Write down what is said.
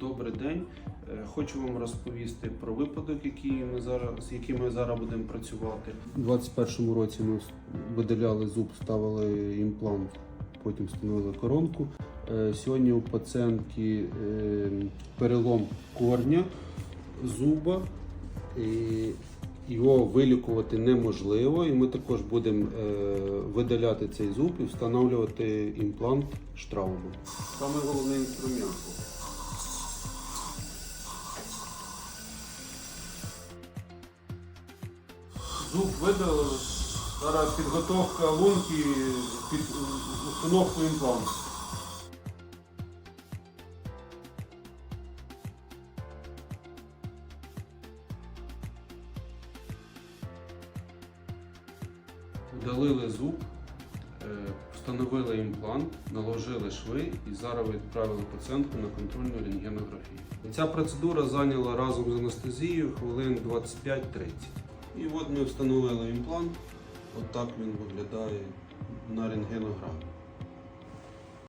Добрий день. Е, Хочу вам розповісти про випадок, який ми зараз, з яким ми зараз будемо працювати. У 2021 році ми видаляли зуб, ставили імплант, потім встановили коронку. Е, Сьогодні у пацієнтки е, перелом корня зуба. І його вилікувати неможливо, і ми також будемо видаляти цей зуб і встановлювати імплант Штраубу. Саме головний інструмент. Зуб видалили. Зараз підготовка лунки під установку імпланту. Удалили зуб, е, встановили імплант, наложили шви і зараз відправили пацієнтку на контрольну рентгенографію. Ця процедура зайняла разом з анестезією хвилин 25-30. І от ми встановили імплант. Отак він виглядає на рентгенограмі.